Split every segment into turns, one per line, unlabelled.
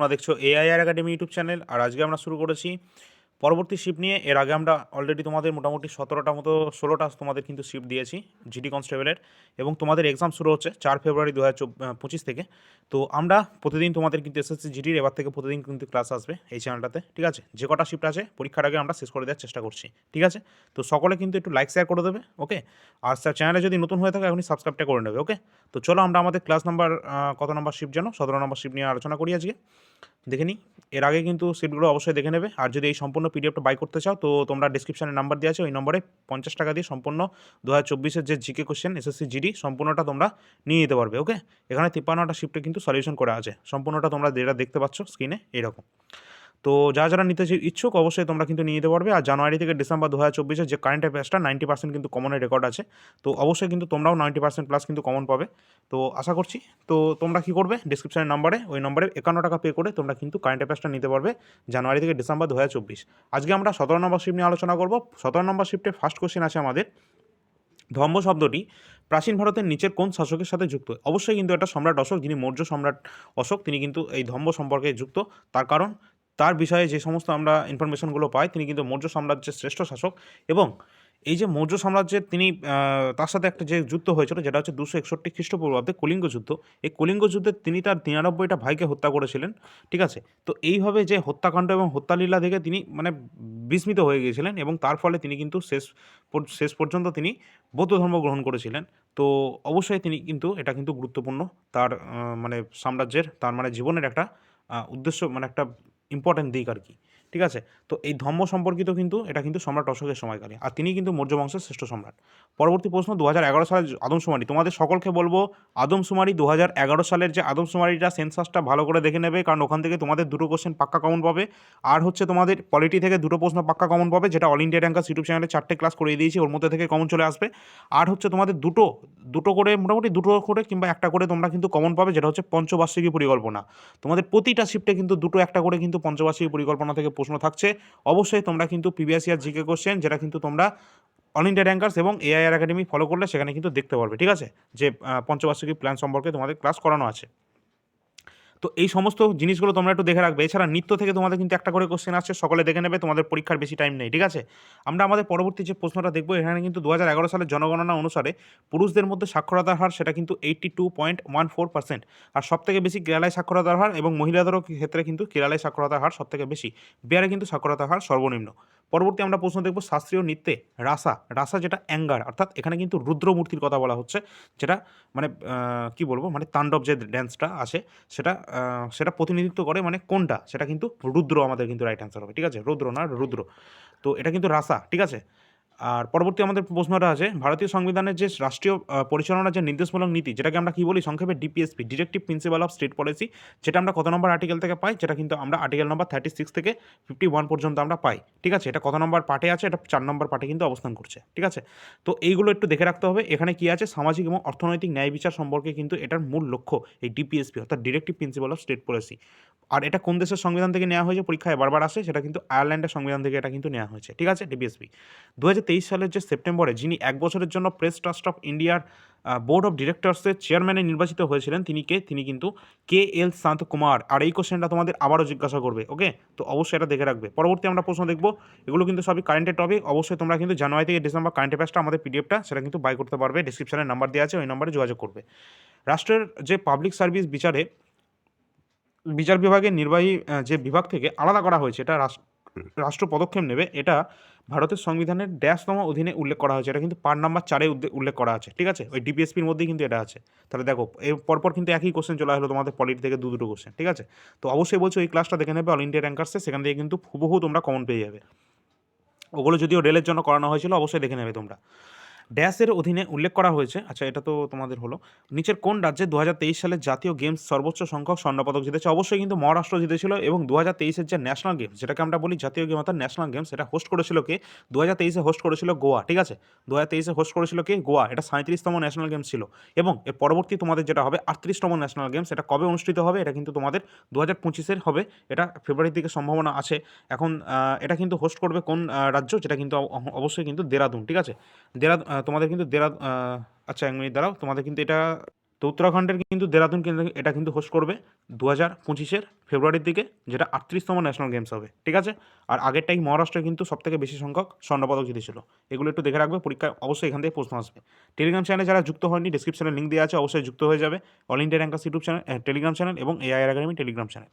তোমরা দেখছ AIR academy YouTube channel, আর আজকে আমরা শুরু করেছি পরবর্তী শিফট নিয়ে। এর আগে আমরা অলরেডি তোমাদের মোটামুটি সতেরোটা মতো, ষোলোটা তোমাদের কিন্তু শিফট দিয়েছি জিডি কনস্টেবলের এবং তোমাদের এক্সাম শুরু হচ্ছে চার ফেব্রুয়ারি দু হাজার পঁচিশ থেকে। তো আমরা প্রতিদিন তোমাদের কিন্তু এসএসসি জিডির এবার থেকে প্রতিদিন কিন্তু ক্লাস আসবে এই চ্যানেলটাতে ঠিক আছে? যে কটা শিফট আছে, পরীক্ষার আগে আমরা শেষ করে দেওয়ার চেষ্টা করছি, ঠিক আছে? তো সকলে কিন্তু একটু লাইক শেয়ার করে দেবে ওকে আর স্যার চ্যানেলে যদি নতুন হয়ে থাকে, এখনই সাবস্ক্রাইবটা করে নেবে ওকে তো চলো আমরা আমাদের ক্লাস নাম্বার কত নাম্বার শিফট জানো সতেরো নম্বর শিফট নিয়ে আলোচনা করি আজকে। দেখে নিই। এর আগে কিন্তু সিটগুলো অবশ্যই দেখে নেবে। আর যদি এই সম্পূর্ণ পিডিএফটা বাই করতে চাও, তো তোমরা ডিসক্রিপশানে নাম্বার দেওয়া আছে। ওই নম্বরে পঞ্চাশ টাকা দিয়ে সম্পূর্ণ দু হাজার চব্বিশের যে জিকে কোশ্চেন এসএসসি জিডি সম্পূর্ণটা তোমরা নিয়ে নিতে পারবে ওকে এখানে তিপ্পান্নটা শিফটে কিন্তু সলিউশন করা আছে। সম্পূর্ণটা তোমরা যেটা দেখতে পাচ্ছ স্ক্রিনে এরকম। তো যারা যারা নিতে ইচ্ছুক, অবশ্যই তোমরা কিন্তু নিয়ে নিতে পারবে। আর জানুয়ারি থেকে ডিসেম্বর দু হাজার চব্বিশের যে কারেন্ট অ্যাফেয়ার্সটা নাইনটি পার্সেন্ট কিন্তু কমনের রেকর্ড আছে। তো অবশ্যই কিন্তু তোমরাও নাইনটি পার্সেন্ট প্লাস কিন্তু কমন পাবে। তো আশা করছি, তো তোমরা কি করবে? ডিসক্রিপশনের নাম্বারে ওই নম্বরে একান্ন টাকা পে করে তোমরা কিন্তু কারেন্ট অ্যাফেয়ার্সটা নিতে পারবে জানুয়ারি থেকে ডিসেম্বর দু হাজার চব্বিশ। আজকে আমরা সতেরো নম্বর শিফট নিয়ে আলোচনা করব। সতেরো নম্বর শিফটে ফার্স্ট কোশ্চেন আছে আমাদের। ধম্ম শব্দটি প্রাচীন ভারতের নিচের কোন শাসকের সাথে যুক্ত? অবশ্যই কিন্তু এটা সম্রাট অশোক, যিনি মৌর্য সম্রাট অশোক, তিনি কিন্তু এই ধম্ম সম্পর্কে যুক্ত। তার কারণ তার বিষয়ে যে সমস্ত আমরা ইনফরমেশনগুলো পাই, তিনি কিন্তু মৌর্য সাম্রাজ্যের শ্রেষ্ঠ শাসক এবং এই যে মৌর্য সাম্রাজ্যের তিনি তার সাথে একটা যে যুদ্ধ হয়েছিল, যেটা হচ্ছে দুশো একষট্টি খ্রিস্টপূর্বাব্দে কলিঙ্গ যুদ্ধ, এই কলিঙ্গ যুদ্ধে তিনি তার নিরানব্বইটা ভাইকে হত্যা করেছিলেন, ঠিক আছে? তো এইভাবে যে হত্যাকাণ্ড এবং হত্যালীলা দেখে তিনি মানে বিস্মিত হয়ে গিয়েছিলেন এবং তার ফলে তিনি কিন্তু শেষ শেষ পর্যন্ত তিনি বৌদ্ধ ধর্ম গ্রহণ করেছিলেন। তো অবশ্যই তিনি কিন্তু, এটা কিন্তু গুরুত্বপূর্ণ, তার মানে সাম্রাজ্যের, তার মানে জীবনের একটা উদ্দেশ্য মানে একটা ইম্পর্ট্যান্ট দিক আর কি ঠিক আছে? তো এই ধর্ম সম্পর্কিত কিন্তু, এটা কিন্তু সম্রাট অশোকের সময়কালে। আর তিনি কিন্তু মৌর্য বংশের শ্রেষ্ঠ সম্রাট। পরবর্তী প্রশ্ন দু হাজার এগারো সালের আদমশুমারি, তোমাদের সকলকে বলব, আদমশুমারি দু হাজার এগারো সালের যে আদমশুমারিটা সেন্সাসটা ভালো করে দেখে নেবে, কারণ ওখান থেকে তোমাদের দুটো কোশ্চেন পাক্কা কমন পাবে। আর হচ্ছে তোমাদের পলিটি থেকে দুটো প্রশ্ন পাক্কা কমন পাবে, যেটা অল ইন্ডিয়া র্যাঙ্কাস ইউটিউব চ্যানেলে চারটে ক্লাস করিয়ে দিয়েছি, ওর মধ্যে থেকে কমন চলে আসবে। আর হচ্ছে তোমাদের দুটো দুটো করে, মোটামুটি দুটো করে কিংবা একটা করে তোমরা কিন্তু কমন পাবে, যেটা হচ্ছে পঞ্চবার্ষিকী পরিকল্পনা। তোমাদের প্রতিটা শিফটে কিন্তু দুটো, একটা করে কিন্তু পঞ্চবার্ষিকী পরিকল্পনা থেকে প্রশ্ন থাকছে। অবশ্যই তোমরা কিন্তু প্রিভিয়াস ইয়ার জিকে কোশ্চেন যেটা কিন্তু তোমরা অল ইন্ডিয়া র্যাঙ্কার্স এবং এআইআর একাডেমি ফলো করলে সেখানে কিন্তু দেখতে পারবে, ঠিক আছে? যে পঞ্চবার্ষিকী প্ল্যান সম্পর্কে তোমাদের ক্লাস করানো আছে। তো এই সমস্ত জিনিসগুলো তোমরা একটু দেখে রাখবে। এছাড়া নিত্য থেকে তোমাদের কিন্তু একটা করে কোশ্চেন আসছে, সকলে দেখে নেবে, তোমাদের পরীক্ষার বেশি টাইম নেই, ঠিক আছে? আমরা আমাদের পরবর্তী যে প্রশ্নটা দেখব, এখানে কিন্তু দু হাজার এগারো সালের জনগণনা অনুসারে পুরুষদের মধ্যে সাক্ষরতার হার সেটা কিন্তু eighty two point one four percent আর সব থেকে বেশি কেরালায় সাক্ষরতার হার এবং মহিলাদেরও ক্ষেত্রে কিন্তু কেরালায় সাক্ষরতার হার সব থেকে বেশি। বিহারে কিন্তু সাক্ষরতার হার সর্বনিম্ন। পরবর্তী আমরা প্রশ্ন দেখব শাস্ত্রীয় নৃত্যে রাসা রাসা যেটা অ্যাঙ্গার, অর্থাৎ এখানে কিন্তু রুদ্রমূর্তির কথা বলা হচ্ছে, যেটা মানে কি বলব মানে তাণ্ডব যে ড্যান্সটা আসে, সেটা সেটা প্রতিনিধিত্ব করে মানে কোনটা? সেটা কিন্তু রুদ্র আমাদের কিন্তু রাইট অ্যান্সার হবে, ঠিক আছে? রুদ্র না রুদ্র। তো এটা কিন্তু রাসা, ঠিক আছে? আর পরবর্তী আমাদের প্রশ্নটা আছে, ভারতীয় সংবিধানের যে রাষ্ট্রীয় পরিচালনার যে নির্দেশমূলক নীতি, যেটাকে আমরা কি বলি? সংক্ষেপে DPSP directive principle of state policy যেটা আমরা কত নম্বর আর্টিকেল থেকে পাই? যেটা কিন্তু আমরা আর্টিকেল নম্বর থার্টি সিক্স থেকে ফিফটি ওয়ান পর্যন্ত আমরা পাই, ঠিক আছে? এটা কত নম্বর পার্টে আছে? এটা চার নম্বর পার্টে কিন্তু অবস্থান করছে, ঠিক আছে? তো এইগুলো একটু দেখে রাখতে হবে। এখানে কি আছে? সামাজিক এবং অর্থনৈতিক ন্যায় বিচার সম্পর্কে কিন্তু এটার মূল লক্ষ্য এই ডিপিএসপি অর্থাৎ directive principle of state policy আর এটা কোন দেশের সংবিধান থেকে নেওয়া হয়েছে? পরীক্ষায় বারবার আসে, সেটা কিন্তু আয়ারল্যান্ডের সংবিধান থেকে এটা কিন্তু নেওয়া হয়েছে, ঠিক আছে? ডিপিএসপি দু হাজার সালের যে সেপ্টেম্বরে, যিনি এক বছরের জন্য প্রেস ট্রাস্ট অফ ইন্ডিয়ার বোর্ড অফ ডিরেক্টরসের চেয়ারম্যানে নির্বাচিত হয়েছিলেন, তিনি কে? তিনি কিন্তু কে এল শান্ত কুমার। আর এই কোশ্চেনটা তোমাদের আবারও জিজ্ঞাসা করবে, ওকে? তো অবশ্যই এটা দেখে রাখবে। পরবর্তী আমরা প্রশ্ন দেখব, এগুলো কিন্তু সবই কারেন্টের টপিক অবশ্যই তোমরা কিন্তু জানুয়ারি থেকে ডিসেম্বর কারেন্ট অ্যাফেয়ার্সটা আমাদের পিডিএফটা সেটা কিন্তু বাই করতে পারবে। ডিসক্রিপশনে নাম্বার দেওয়া আছে, ওই নাম্বারে যোগাযোগ করবে। রাষ্ট্রের যে পাবলিক সার্ভিস বিচারে, বিচার বিভাগের নির্বাহী যে বিভাগ থেকে আলাদা করা হয়েছে, এটা রাষ্ট্র পদক্ষেপ নেবে। এটা ভারতের সংবিধানের ড্যাশতম অধীনে উল্লেখ করা হয়েছে। এটা কিন্তু পার নাম্বার চারে উল্লেখ করা আছে, ঠিক আছে? ওই ডিপিএসপির মধ্যেই কিন্তু এটা আছে। তাহলে দেখো, এর পরপর কিন্তু একই কোশ্চেন চলে আসলো তোমাদের পলিটি থেকে দু দুটো কোশ্চেন ঠিক আছে? তো অবশ্যই বলছো এই ক্লাসটা দেখে নেবে অল ইন্ডিয়া র্যাঙ্কার্সে সেখান থেকে কিন্তু হুবহু তোমরা কমন পেয়ে যাবে। ওগুলো যদিও রেলের জন্য করানো হয়েছিল, অবশ্যই দেখে নেবে তোমরা। ড্যাশের অধীনে উল্লেখ করা হয়েছে আচ্ছা এটা তো তোমাদের হলো নিচের কোন রাজ্যে দু সালের জাতীয় গেমস সর্বোচ্চ সংখ্যক স্বর্ণপদক জিতেছে? অবশ্যই কিন্তু মহারাষ্ট্র জিতেছিল এবং দু হাজার তেইশের যে ন্যাশনাল গেমস যেটাকে আমরা বলি জাতীয় গেম অর্থাৎ ন্যাশনাল গেমস এটা হোস্ট করেছিল কে? দু হাজার তেইশে হোস্ট করেছিল গোয়া ঠিক আছে? দু হাজার তেইশে হোস্ট করেছিল কে? গোয়া এটা সাঁত্রিশতম ন্যাশনাল গেমস ছিল। এবং এর পরবর্তী তোমাদের যেটা হবে আটত্রিশতম ন্যাশনাল গেমস এটা কবে অনুষ্ঠিত হবে? এটা কিন্তু তোমাদের দু হাজার পঁচিশের হবে এটা ফেব্রুয়ারির দিকে সম্ভাবনা আছে। এখন এটা কিন্তু হোস্ট করবে কোন রাজ্য? যেটা কিন্তু অবশ্যই কিন্তু দেরাদুন ঠিক আছে? দেরা আহ, তোমাদের কিন্তু দেরা আচ্ছা এক মিনিট দাঁড়াও। তোমাদের কিন্তু এটা তো উত্তরাখণ্ডের কিন্তু দেরাদুন কেন্দ্র এটা কিন্তু হোস্ট করবে দু হাজার পঁচিশের ফেব্রুয়ারির দিকে, যেটা আটত্রিশতম ন্যাশনাল গেমস হবে, ঠিক আছে? আর আগেরটাই মহারাষ্ট্রে কিন্তু সবথেকে বেশি সংখ্যক স্বর্ণপদক জিতেছিল। এগুলো একটু দেখে রাখবে পরীক্ষায় অবশ্যই এখান থেকে প্রশ্ন আসবে। টেলিগ্রাম চ্যানেলে যারা যুক্ত হয়নি ডিসক্রিপশনে লিঙ্ক দেওয়া আছে, অবশ্যই যুক্ত হয়ে যাবে। All India rankers YouTube channel Telegram channel এবং এআই একাডেমি টেলিগ্রাম চ্যানেল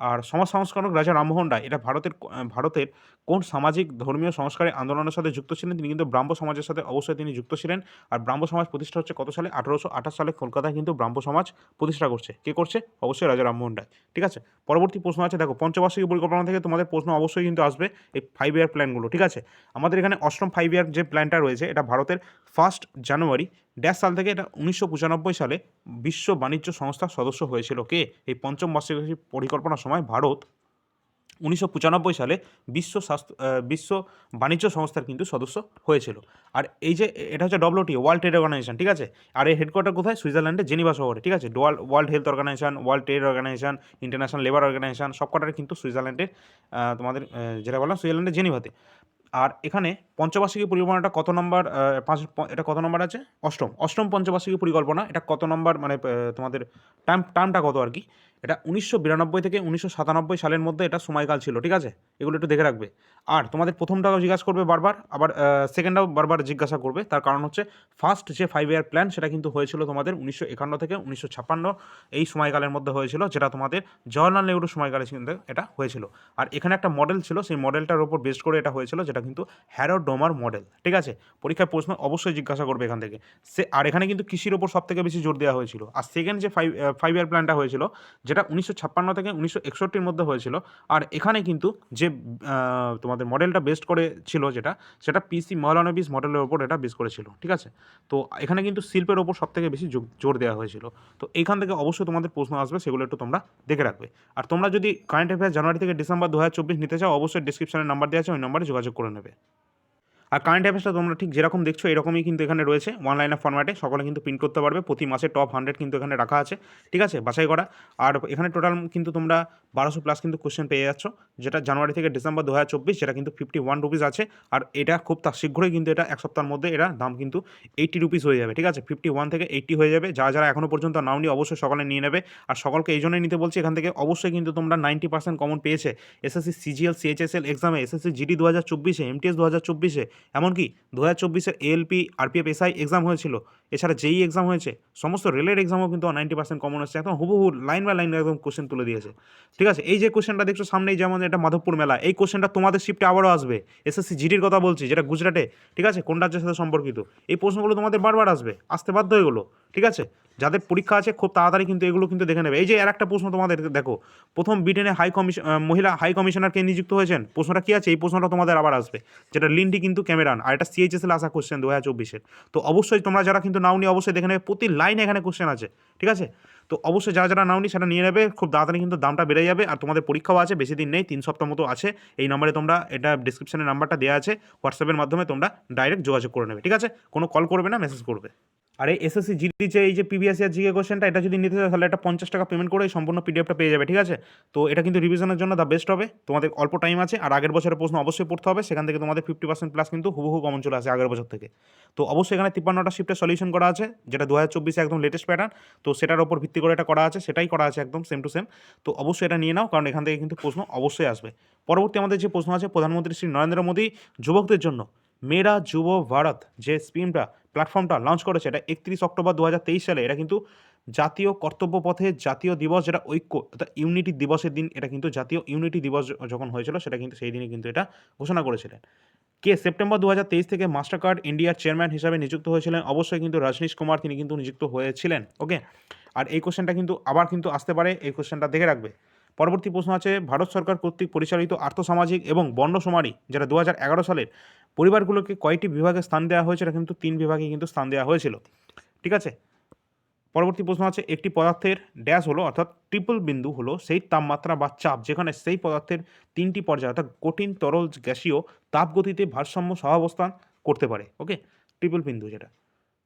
আর সমাজ সংস্কারক রাজা রামমোহন রায়, এটা ভারতের ভারতের কোন সামাজিক, ধর্মীয় সংস্কারের আন্দোলনের সাথে যুক্ত ছিলেন? তিনি কিন্তু ব্রাহ্ম সমাজের সাথে অবশ্যই তিনি যুক্ত ছিলেন। আর ব্রাহ্ম সমাজ প্রতিষ্ঠা হচ্ছে কত সালে? আঠারোশো আঠাশ সালে কলকাতায় কিন্তু ব্রাহ্ম সমাজ প্রতিষ্ঠা করছে। কে করছে? অবশ্যই রাজা রামমোহন রায়। ঠিক আছে? পরবর্তী প্রশ্ন আছে, দেখো, পঞ্চবার্ষিকী পরিকল্পনা থেকে তোমাদের প্রশ্ন অবশ্যই কিন্তু আসবে এই ফাইভ ইয়ার প্ল্যানগুলো ঠিক আছে? আমাদের এখানে অষ্টম ফাইভ ইয়ার যে প্ল্যানটা রয়েছে, এটা ভারতের ফার্স্ট জানুয়ারি ড্যাশ সাল থেকে এটা উনিশশো পঁচানব্বই সালে বিশ্ব বাণিজ্য সংস্থার সদস্য হয়েছিল কে? এই পঞ্চম বার্ষিকী পরিকল্পনার সময় ভারত উনিশশো পঁচানব্বই সালে বিশ্ব স্বাস্থ্য বিশ্ব বাণিজ্য সংস্থার কিন্তু সদস্য হয়েছিল। আর এই যে এটা হচ্ছে ডব্লিউটি ওয়ার্ল্ড ট্রেড অর্গানাইজেশন ঠিক আছে? আর এই হেডকোয়ার্টার কোথায়? সুইজারল্যান্ডে, জেনিভা শহরে, ঠিক আছে? World world health organisation world trade organisation international labour organisation সবকটার কিন্তু সুইজারল্যান্ডের তোমাদের যেটা বললাম, সুইজারল্যান্ডের জেনিভাতে। আর এখানে পঞ্চবার্ষিকী পরিকল্পনাটা কত নম্বর পাঁচ এটা কত নম্বর আছে? অষ্টম। অষ্টম পঞ্চবার্ষিকী পরিকল্পনা, এটা কত নম্বর মানে তোমাদের টার্ম টার্মটা কত আর কি? এটা উনিশশো বিরানব্বই থেকে উনিশশো সাতানব্বই সালের মধ্যে এটা সময়কাল ছিল, ঠিক আছে? এগুলো একটু দেখে রাখবে। আর তোমাদের প্রথমটাও জিজ্ঞাসা করবে বারবার, আবার সেকেন্ডটাও বারবার জিজ্ঞাসা করবে। তার কারণ হচ্ছে ফার্স্ট যে ফাইভ ইয়ার প্ল্যান সেটা কিন্তু হয়েছিল তোমাদের উনিশশো একান্ন থেকে উনিশশো ছাপ্পান্ন, এই সময়কালের মধ্যে হয়েছিল, যেটা তোমাদের জওয়াহরলাল নেহরু সময়কালে কিন্তু এটা হয়েছিল। আর এখানে একটা মডেল ছিল, সেই মডেলটার উপর বেস্ট করে এটা হয়েছিল, যেটা কিন্তু হ্যারো ডোমার মডেল, ঠিক আছে? পরীক্ষায় প্রশ্ন অবশ্যই জিজ্ঞাসা করবে এখান থেকে। সে, আর এখানে কিন্তু কৃষির ওপর সব থেকে বেশি জোর দেওয়া হয়েছিল। আর সেকেন্ড যে ফাইভ ফাইভ ইয়ার প্ল্যানটা হয়েছিল, যেটা উনিশশো ছাপ্পান্ন থেকে উনিশশো একষট্টির মধ্যে হয়েছিল, আর এখানে কিন্তু যে তোমাদের মডেলটা বেস্ট করে ছিল যেটা, সেটা পিসি মহলানবিস মডেলের ওপর এটা বেস করেছিল, ঠিক আছে? তো এখানে কিন্তু শিল্পের ওপর সব থেকে বেশি জোর দেওয়া হয়েছিল। তো এখান থেকে অবশ্যই তোমাদের প্রশ্ন আসবে, সেগুলো একটু তোমরা দেখে রাখবে। আর তোমরা যদি কারেন্ট অ্যাফেয়ার জানুয়ারি থেকে ডিসেম্বর দু হাজার চব্বিশ নিতে চাও, অবশ্যই ডিসক্রিপশনে নাম্বার দেওয়া আছে, ওই নাম্বারে যোগাযোগ করে নেবে। আর কারেন্ট অ্যাফেয়ার্সটা তোমরা ঠিক যেরকম দেখছ, এরকমই কিন্তু এখানে রয়েছে ওয়ান লাইন অফ ফরম্যাটে সকলে কিন্তু প্রিন্ট করতে পারবে, প্রতি মাসে টপ হান্ড্রেড কিন্তু এখানে রাখা আছে, ঠিক আছে? বাছাই করা। আর এখানে টোটাল কিন্তু তোমরা বারোশো প্লাস কিন্তু কোশ্চেন পেয়ে যাচ্ছ, যেটা জানুয়ারি থেকে ডিসেম্বর দু হাজার চব্বিশ, যেটা কিন্তু ফিফটি ওয়ান রুপিস আছে। আর এটা খুব তা শীঘ্রই কিন্তু এটা এক সপ্তাহের মধ্যে এটা দাম কিন্তু এইটি রুপিস হয়ে যাবে, ঠিক আছে? ফিফটি ওয়ান থেকে এইটি হয়ে যাবে। যারা যারা এখনও পর্যন্ত নাও নিয়ে অবশ্যই সকলে নিয়ে নেবে। আর সকলকে এই জন্যই নিতে বলছি, এখান থেকে অবশ্যই কিন্তু তোমরা নাইনটি পার্সেন্ট কমন পেয়েছে। এসএসসি সিজিএল সিএইচএসএল এক্সামে এসএসসি জিডি দু হাজার চব্বিশে এমটিএস দু হাজার চব্বিশে এমনকি দু হাজার চব্বিশের এএলপি আরপিএফ এসআই এক্সাম হয়েছিল। এছাড়া যেই এক্সাম হয়েছে, সমস্ত রেলের এক্সামও কিন্তু নাইনটি পার্সেন্ট কমন হচ্ছে। একদম হুবহু লাইন বাই লাইন একদম কোশ্চেন তুলে দিয়েছে। ঠিক আছে? এই যে কোশ্চেনটা দেখছ সামনেই যেমন এটা মাধবপুর মেলা, এই কোশ্চেনটা তোমাদের শিফটে আবারও আসবে। এসএসসি জিডির কথা বলছি, যেটা গুজরাটে। ঠিক আছে? কোন রাজ্যের সাথে সম্পর্কিত? এই প্রশ্নগুলো তোমাদের বারবার আসবে। আসতে বাধ্য এগুলো। ঠিক আছে? যাদের পরীক্ষা আছে, খুব তাড়াতাড়ি কিন্তু এগুলো কিন্তু দেখে নেবে। এই যে আর একটা প্রশ্ন তোমাদের দেখো, প্রথম ব্রিটেনে হাই কমিশন মহিলা হাই কমিশনারকে নিযুক্ত হয়েছেন? প্রশ্নটা কি আছে? এই প্রশ্নটা তোমাদের আবার আসবে। যেটা লিন্ডি কিন্তু ক্যামেরান, আর এটা সিএইচএসএল আসা কোশ্চেন দু হাজার চব্বিশের। তো অবশ্যই তোমরা যারা কিন্তু নাও নিয়ে অবশ্যই দেখে নেবে। প্রতি লাইনে এখানে কোশ্চেন আছে, ঠিক আছে? তো অবশ্যই যারা যারা নাওনি সেটা নিয়ে নেবে। খুব তাড়াতাড়ি কিন্তু দামটা বেড়ে যাবে আর তোমাদের পরীক্ষাও আছে, বেশি দিন নেই, তিন সপ্তাহ মতো আছে। এই নাম্বারে তোমরা, এটা ডিসক্রিপশানে নাম্বারটা দেওয়া আছে। হোয়াটসঅ্যাপের মাধ্যমে তোমরা ডাইরেক্ট যোগাযোগ করে নেবে, ঠিক আছে? কোনো কল করবে না মেসেজ করবে। আর এই এসএসসি জিডি যে এই যে পিবিএস ইয়ার জিকে কোশ্চেনটা এটা যদি নিতে চাও, তাহলে এটা পঞ্চাশ টাকা পেমেন্ট করে সম্পূর্ণ পিডিএফটা পেয়ে যাবে, ঠিক আছে? তো এটা কিন্তু রিভিশনের জন্য দ্য বেস্ট হবে। তোমাদের অল্প টাইম আছে, আর আগের বছরের প্রশ্ন অবশ্যই পড়তে হবে। সেখান থেকে তোমাদের ফিফটি পার্সেন্ট প্লাস কিন্তু হুবহু কমন চলে আসে আগের বছর থেকে। তো অবশ্যই এখানে তিপ্পান্নটা শিফটের সলিউশন করা আছে, যেটা দু হাজার চব্বিশে একদম লেটেস্ট প্যাটার্ন তো সেটার উপর ভিত্তি করে এটা করা আছে, সেটাই করা আছে একদম সেম টু সেম তো অবশ্যই এটা নিয়ে নাও, কারণ এখান থেকে কিন্তু প্রশ্ন অবশ্যই আসবে। পরবর্তী আমাদের যে প্রশ্ন আছে, প্রধানমন্ত্রী শ্রী নরেন্দ্র মোদী যুবকদের জন্য মেরা যুব ভারত যে স্কিমটা প্ল্যাটফর্মটা লঞ্চ করেছে, এটা একত্রিশ অক্টোবর দু হাজার তেইশ সালে, এটা কিন্তু জাতীয় কর্তব্য পথে জাতীয় দিবস যেটা ঐক্য, অর্থাৎ ইউনিটি দিবসের দিন, এটা কিন্তু জাতীয় ইউনিটি দিবস যখন হয়েছিল, সেটা কিন্তু সেই দিনই কিন্তু এটা ঘোষণা করেছিলেন। কে সেপ্টেম্বর দু হাজার তেইশ থেকে মাস্টার কার্ড ইন্ডিয়ার চেয়ারম্যান হিসাবে নিযুক্ত হয়েছিলেন, অবশ্যই কিন্তু রজনীশ কুমার তিনি কিন্তু নিযুক্ত হয়েছিলেন ওকে আর এই কোশ্চেনটা কিন্তু আবার কিন্তু আসতে পারে, এই কোশ্চেনটা দেখে রাখবে। পরবর্তী প্রশ্ন আছে, ভারত সরকার কর্তৃক পরিচালিত আর্থসামাজিক এবং বর্ণ সমারি, যেটা দু সালের পরিবারগুলোকে কয়টি বিভাগে স্থান দেওয়া হয়েছে, এটা কিন্তু তিন বিভাগে কিন্তু স্থান দেওয়া হয়েছিল। ঠিক আছে? পরবর্তী প্রশ্ন আছে, একটি পদার্থের ড্যাশ হলো, অর্থাৎ ট্রিপল বিন্দু হলো, সেই তাপমাত্রা বা চাপ, যেখানে সেই পদার্থের তিনটি পর্যায়, অর্থাৎ কঠিন, তরল, গ্যাসীয়, তাপগতিতে ভারসাম্য সহাবস্থান করতে পারে। ওকে? ট্রিপল বিন্দু যেটা।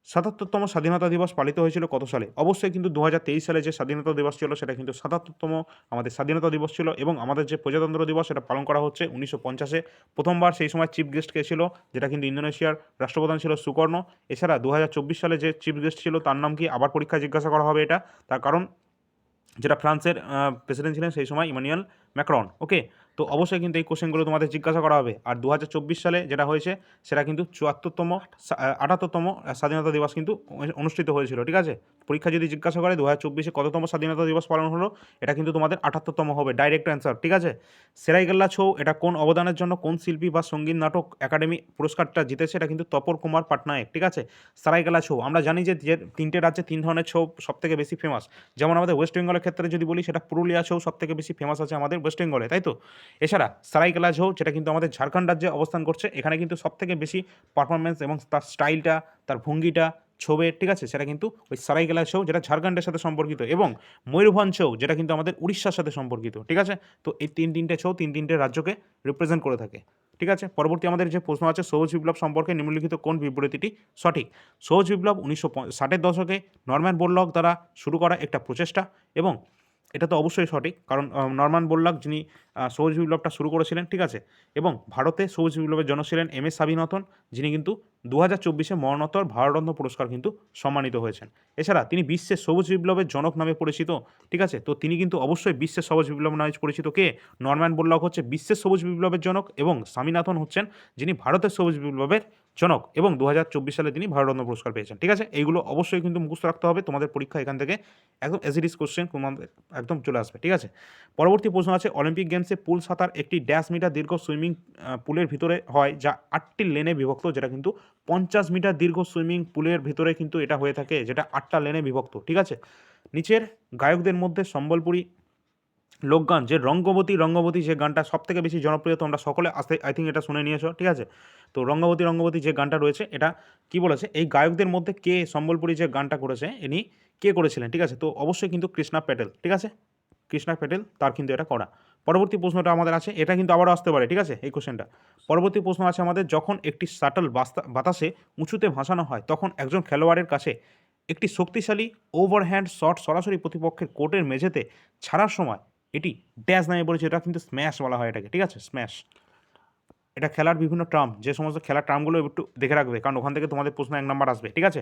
সাতাত্তরতম স্বাধীনতা দিবস পালিত হয়েছিল কত সালে? অবশ্যই কিন্তু দু হাজার তেইশ সালে যে স্বাধীনতা দিবস ছিল, সেটা কিন্তু সাতাত্তরতম আমাদের স্বাধীনতা দিবস ছিল এবং আমাদের যে প্রজাতন্ত্র দিবস, সেটা পালন করা হচ্ছে উনিশশো পঞ্চাশে। প্রথমবার সেই সময় চিফ গেস্ট কে ছিল, যেটা কিন্তু ইন্দোনেশিয়ার রাষ্ট্রপ্রধান ছিল সুকর্ণ। এছাড়া দু হাজার চব্বিশ সালে যে চিফ গেস্ট ছিল, তার নাম কি? আবার পরীক্ষায় জিজ্ঞাসা করা হবে এটা। তার কারণ, যেটা ফ্রান্সের প্রেসিডেন্ট ছিলেন সেই সময় ইমানুয়েল ম্যাক্রন। ওকে? তো অবশ্যই কিন্তু এই কোশ্চেনগুলো তোমাদের জিজ্ঞাসা করা হবে। আর দু হাজার চব্বিশ সালে যেটা হয়েছে, সেটা কিন্তু চুয়াত্তরতম আটাত্তরতম স্বাধীনতা দিবস কিন্তু অনুষ্ঠিত হয়েছিল, ঠিক আছে? পরীক্ষা যদি জিজ্ঞাসা করে দু হাজার চব্বিশে কততম স্বাধীনতা দিবস পালন হলো, এটা কিন্তু তোমাদের আটাত্তরতম হবে ডাইরেক্ট অ্যান্সার ঠিক আছে? সেরাইগাল্লা ছৌ, এটা কোন অবদানের জন্য কোন শিল্পী বা সংগীত নাটক একাডেমি পুরস্কারটা জিতেছে, এটা কিন্তু তপর কুমার পাটনায়ক, ঠিক আছে? সারাইগালা ছৌ, আমরা জানি যে তিনটে রাজ্যে তিন ধরনের ছৌ সব থেকে বেশি ফেমাস যেমন আমাদের ওয়েস্ট বেঙ্গলের ক্ষেত্রে যদি বলি, সেটা পুরুলিয়া ছৌ সব থেকে বেশি ফেমাস আছে আমাদের ওয়েস্ট বেঙ্গলে তাই তো? এছাড়া সারাইকেলা ছৌ যেটা কিন্তু আমাদের ঝাড়খণ্ড রাজ্যে অবস্থান করছে, এখানে কিন্তু সব থেকে বেশি পারফরমেন্স এবং তার স্টাইলটা তার ভঙ্গিটা ছবির ঠিক আছে? সেটা কিন্তু ওই সারাইকেলা ছৌ যেটা ঝাড়খণ্ডের সাথে সম্পর্কিত, এবং ময়ূরভঞ্জ ছৌ, যেটা কিন্তু আমাদের উড়িষ্যার সাথে সম্পর্কিত, ঠিক আছে? তো এই তিন তিনটে ছৌ তিন তিনটে রাজ্যকে রিপ্রেজেন্ট করে থাকে, ঠিক আছে? পরবর্তী আমাদের যে প্রশ্ন আছে সবুজ বিপ্লব সম্পর্কে নিম্নলিখিত কোন বিবৃতিটি সঠিক? সবুজ বিপ্লব উনিশশো ষাটের দশকে নরম্যান বোরলক দ্বারা শুরু করা একটা প্রচেষ্টা, এবং এটা তো অবশ্যই সঠিক। কারণ নরমান বোরলক যিনি সবুজ বিপ্লবটা শুরু করেছিলেন, ঠিক আছে? এবং ভারতে সবুজ বিপ্লবের জনক ছিলেন এম এস স্বামীনাথন যিনি কিন্তু দু হাজার চব্বিশে মরণোত্তর ভারতরত্ন পুরস্কার কিন্তু সম্মানিত হয়েছেন। এছাড়া তিনি বিশ্বের সবুজ বিপ্লবের জনক নামে পরিচিত, ঠিক আছে? তো তিনি কিন্তু অবশ্যই বিশ্বের সবুজ বিপ্লব নামে পরিচিত কে? নরম্যান বোরলক হচ্ছে বিশ্বের সবুজ বিপ্লবের জনক এবং স্বামীনাথন হচ্ছেন যিনি ভারতের সবুজ বিপ্লবের জনক এবং দু হাজার চব্বিশ সালে তিনি ভারতরত্ন পুরস্কার পেয়েছেন। ঠিক আছে? এইগুলো অবশ্যই কিন্তু মুখস্থ রাখতে হবে। তোমাদের পরীক্ষা এখান থেকে একদম এসিডিস কোশ্চেন একদম চলে আসবে। ঠিক আছে? পরবর্তী প্রশ্ন আছে অলিম্পিক গেমসে পুল সাঁতার একটি ড্যাশ মিটার দীর্ঘ সুইমিং পুলের ভিতরে হয় যা আটটি লেনে বিভক্ত, যেটা কিন্তু পঞ্চাশ মিটার দীর্ঘ সুইমিং পুলের ভিতরে কিন্তু এটা হয়ে থাকে, যেটা আটটা লেনে বিভক্ত। ঠিক আছে? নিচের গায়কদের মধ্যে সম্বলপুরী লোকগান যে রঙ্গবতী রঙ্গবতী যে গানটা সব থেকে বেশি জনপ্রিয় তোমরা সকলে আসতে আই থিঙ্ক এটা শুনে নিয়েছো, ঠিক আছে? তো রঙ্গবতী রঙ্গবতী যে গানটা রয়েছে, এটা কি বলেছে? এই গায়কদের মধ্যে কে সম্বলপুরী যে গানটা করেছে, ইনি কে করেছিলেন, ঠিক আছে? তো অবশ্যই কিন্তু কৃষ্ণা প্যাটেল, ঠিক আছে? কৃষ্ণা প্যাটেল, তার কিন্তু এটা করা। পরবর্তী প্রশ্নটা আমাদের আছে, এটা কিন্তু আবারও আসতে পারে, ঠিক আছে? এই কোশ্চেনটা পরবর্তী প্রশ্ন আছে আমাদের, যখন একটি শাটল বাতাসে উঁচুতে ভাসানো হয়, তখন একজন খেলোয়াড়ের কাছে একটি শক্তিশালী ওভারহ্যান্ড শট সরাসরি প্রতিপক্ষের কোর্টের মেঝেতে ছাড়ার সময় এটি ড্যাশ নামে পড়েছে এটা কিন্তু স্ম্যাশ বলা হয় এটাকে, ঠিক আছে? স্ম্যাশ। এটা খেলার বিভিন্ন টার্ম যে সমস্ত খেলার টার্মগুলো একটু দেখে রাখবে, কারণ ওখান থেকে তোমাদের প্রশ্ন এক নাম্বার আসবে, ঠিক আছে?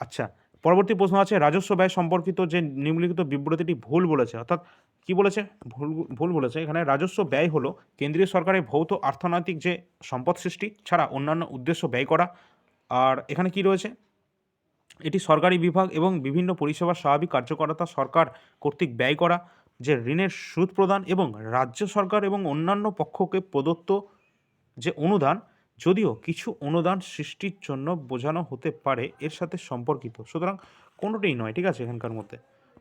আচ্ছা পরবর্তী প্রশ্ন আছে, রাজস্ব ব্যয় সম্পর্কিত যে নিম্নলিখিত বিবৃতিটি ভুল বলেছে, অর্থাৎ কি বলেছে? ভুল ভুল বলেছে, এখানে রাজস্ব ব্যয় হলো কেন্দ্রীয় সরকারের ভৌত অর্থনৈতিক যে সম্পদ সৃষ্টি ছাড়া অন্যান্য উদ্দেশ্য ব্যয় করা, আর এখানে কি রয়েছে? এটি সরকারি বিভাগ এবং বিভিন্ন পরিষেবার স্বাভাবিক কার্যকরতা সরকার কর্তৃক ব্যয় করা যে ঋণের সুদ প্রদান এবং রাজ্য সরকার এবং অন্যান্য পক্ষকে প্রদত্ত যে অনুদান, যদিও কিছু অনুদান সৃষ্টির জন্য বোঝানো হতে পারে, এর সাথে সম্পর্কিত। সুতরাং কোনোটাই নয়, ঠিক আছে, এখানকার মধ্যে।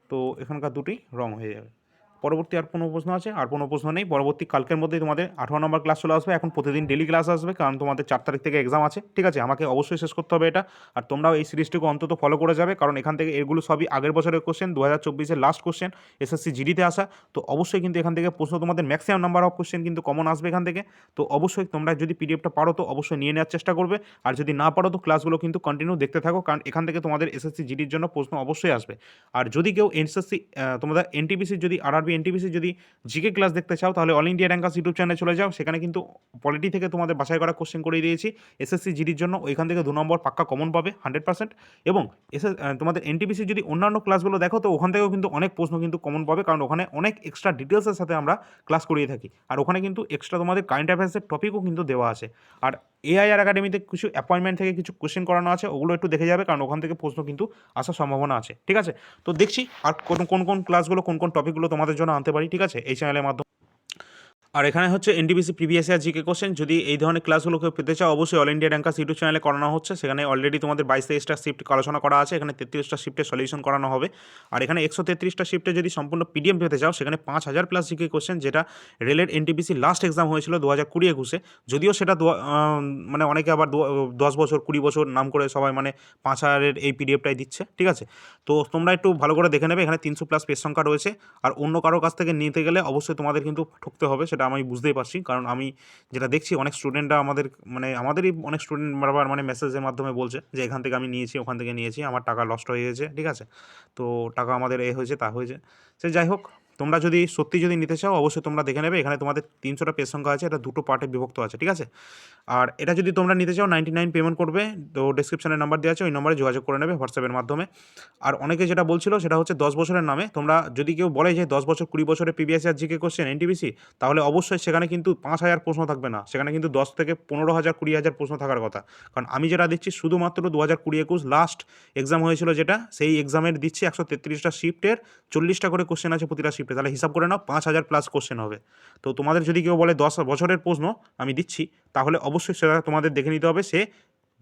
তো এখানকার দুটি রং হয়ে যাবে। পরবর্তী আর কোনো প্রশ্ন আছে? আর কোনো প্রশ্ন নেই? পরবর্তী কালকের মধ্যেই তোমাদের আঠারো নম্বর ক্লাস চলে আসবে। এখন প্রতিদিন ডেলি ক্লাস আসবে, কারণ তোমাদের চার তারিখ থেকে এক্সাম আছে। ঠিক আছে? আমাকে অবশ্যই শেষ করতে হবে এটা। আর তোমরাও এই সিরিজটিকে অন্তত ফলো করে যাবে, কারণ এখান থেকে এগুলো সবই আগের বছরের কোশ্চেন দু হাজার চব্বিশের লাস্ট কোশ্চেন এসএসসি জিডিতে আসা। তো অবশ্যই কিন্তু এখান থেকে প্রশ্ন তোমাদের ম্যাক্সিমাম নাম্বার অফ কোশ্চেন কিন্তু কমন আসবে এখান থেকে। তো অবশ্যই তোমরা যদি পিডিএফটা পারো তো অবশ্যই নিয়ে নেওয়ার চেষ্টা করবে। আর যদি না পারো তো ক্লাসগুলো কিন্তু কন্টিনিউ দেখতে থাকো, কারণ এখান থেকে তোমাদের এসএসসি জিডির জন্য প্রশ্ন অবশ্যই আসবে। আর যদি কেউ এসএসসি তোমাদের এনটিপিসির যদি আরআরবি এনটিপিসি যদি জিকে ক্লাস দেখতে চাও, তাহলে অল ইন্ডিয়া র্যাঙ্কার্স ইউটিউব চ্যানেলে চলে যাও। সেখানে কিন্তু পলিটি থেকে তোমাদের বাছাই করা কোশ্চেন করে দিয়েছি। এসএসসি জিডির জন্য ওইখান থেকে দু নম্বর পাক্কা কমন পাবে হান্ড্রেড পার্সেন্ট এবং এস তোমাদের এনটিপিসি যদি অন্যান্য ক্লাসগুলো দেখো, তো ওখান থেকেও কিন্তু অনেক প্রশ্ন কিন্তু কমন পাবে, কারণ ওখানে অনেক এক্সট্রা ডিটেলসের সাথে আমরা ক্লাস করিয়ে থাকি। আর ওখানে কিন্তু এক্সট্রা তোমাদের কারেন্ট অ্যাফেয়ার্সের টপিকও কিন্তু দেওয়া আছে। আর এআইআর একাডেমিতে কিছু অ্যাপয়েন্টমেন্ট থেকে কিছু কোশ্চেন করানো আছে, ওগুলো একটু দেখে যাবে, কারণ ওখান থেকে প্রশ্ন কিন্তু আসার সম্ভাবনা আছে। ঠিক আছে? তো দেখছি আর কোন কোন কোন ক্লাসগুলো কোন কোন টপিকগুলো তোমাদের জন্য আনতে পারি ঠিক আছে? এই চ্যানেলের মাধ্যমে আর এখানে হচ্ছে NDBC previous year GK question যদি এই ধরনের ক্লাসগুলো কেউ পেতে চাও, অবশ্যই অল ইন্ডিয়া র্যাঙ্কার্স ইউটিউব চ্যানেলে করানো হচ্ছে। সেখানে অলরেডি তোমাদের বাইশ তেইশটা শিফট আলোচনা করা আছে, এখানে তেত্রিশটা শিফটে সলিউশন করানো হবে। আর এখানে একশো তেত্রিশটা শিফটে যদি সম্পূর্ণ পিডিএম পেতে চাও, সেখানে পাঁচ হাজার প্লাস জিকে কোশ্চেন যেটা রেলের এনটিপিসি লাস্ট এক্সাম হয়েছিল দু হাজার কুড়ি একুশে। যদিও সেটা মানে অনেকে আবার দশ বছর, কুড়ি বছর নাম করে সবাই মানে পাঁচ হাজারের এই পিডিএফটাই দিচ্ছে, ঠিক আছে? তো তোমরা একটু ভালো করে দেখে নেবে, এখানে তিনশো প্লাস পেজ সংখ্যা রয়েছে। আর অন্য কারও কাছ থেকে নিতে গেলে অবশ্যই তোমাদের কিন্তু ঠকতে হবে, সেটা সেটা আমি বুঝতেই পারছি। কারণ আমি যেটা দেখছি, অনেক স্টুডেন্টরা আমাদের মানে আমাদেরই অনেক স্টুডেন্ট বারবার মানে মেসেজের মাধ্যমে বলছে যে, এখান থেকে আমি নিয়েছি, ওখান থেকে নিয়েছি, আমার টাকা লস্ট হয়ে গেছে। ঠিক আছে? তো টাকা আমাদের এ হয়েছে, তা হয়েছে। সে যাই হোক তোমরা যদি সত্যি যদি নিতে চাও, অবশ্যই তোমরা দেখে নেবে। এখানে তোমাদের তিনশোটা পেজ সংখ্যা আছে, এটা দুটো পার্টে বিভক্ত আছে, ঠিক আছে? আর এটা যদি তোমরা নিতে চাও নাইনটি নাইন পেমেন্ট করবে। তো ডিসক্রিপশানে নাম্বার দেওয়া আছে, ওই নম্বরে যোগাযোগ করে নেবে হোয়াটসঅ্যাপের মাধ্যমে। আর অনেকে যেটা বলছিল, সেটা হচ্ছে দশ বছরের নামে। তোমরা যদি কেউ বলে যে দশ বছর, কুড়ি বছরে পিবিএস আর জিকে কোশ্চেন এনটিবিসি তাহলে অবশ্যই সেখানে কিন্তু পাঁচ হাজার প্রশ্ন থাকবে না। সেখানে কিন্তু দশ থেকে পনেরো হাজার, কুড়ি হাজার প্রশ্ন থাকার কথা। কারণ আমি যেটা দিচ্ছি, শুধুমাত্র দু হাজার কুড়ি একুশ লাস্ট এক্সাম হয়েছিল যেটা, সেই এক্সামের দিচ্ছি একশো তেত্রিশটা শিফটের চল্লিশটা করে কোশ্চেন আছে প্রতিটা তাহলে হিসাব করে নাও, পাঁচ হাজার প্লাস কোশ্চেন হবে। তো তোমাদের যদি কেউ বলে দশ বছরের প্রশ্ন আমি দিচ্ছি, তাহলে অবশ্যই সেটা তোমাদের দেখে নিতে হবে। সে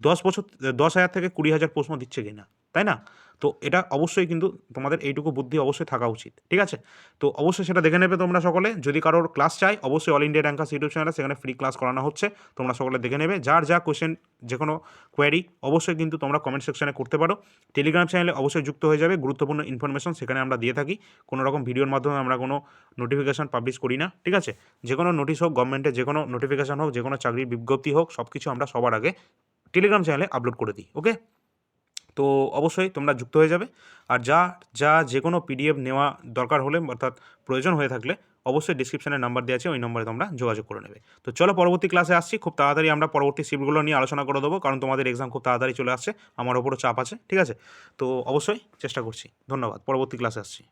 দশ বছর, দশ হাজার থেকে কুড়ি হাজার প্রশ্ন দিচ্ছে কিনা তাই না? তো এটা অবশ্যই কিন্তু তোমাদের এইটুকু বুদ্ধি অবশ্যই থাকা উচিত, ঠিক আছে? তো অবশ্যই সেটা দেখে নেবে তোমরা সকলে, যদি কারোর ক্লাস চাই, অবশ্যই অল ইন্ডিয়া র্যাঙ্কার্স ইউটিউব চ্যানেলে সেখানে ফ্রি ক্লাস করানো হচ্ছে, তোমরা সকলে দেখে নেবে। যার যা কোয়েশ্চেন যে কোনো কোয়ারি অবশ্যই কিন্তু তোমরা কমেন্ট সেকশনে করতে পারো। টেলিগ্রাম চ্যানেলে অবশ্যই যুক্ত হয়ে যাবে, গুরুত্বপূর্ণ ইনফরমেশন সেখানে আমরা দিয়ে থাকি। কোনো রকম ভিডিওর মাধ্যমে আমরা কোনো নোটিফিকেশান পাবলিশ করি না, ঠিক আছে? যে কোনো নোটিশ হোক গভর্নমেন্টের যে কোনো নোটিফিকেশান হোক যে কোনো চাকরির বিজ্ঞপ্তি হোক সব কিছু আমরা সবার আগে টেলিগ্রাম চ্যানেলে আপলোড করে দিই ওকে তো অবশ্যই তোমরা যুক্ত হয়ে যাবে। আর যা যা যে কোনো পিডিএফ নেওয়া দরকার হলে, অর্থাৎ প্রয়োজন হয়ে থাকলে, অবশ্যই ডিসক্রিপশনে নাম্বার দেওয়া আছে, ওই নম্বরে তোমরা যোগাযোগ করে নেবে। তো চলো পরবর্তী ক্লাসে আসছি, খুব তাড়াতাড়ি আমরা পরবর্তী শিফটগুলো নিয়ে আলোচনা করে দেবো, কারণ তোমাদের এক্সাম খুব তাড়াতাড়ি চলে আসছে, আমার ওপরও চাপ আছে, ঠিক আছে? তো অবশ্যই চেষ্টা করছি, ধন্যবাদ, পরবর্তী ক্লাসে আসছি।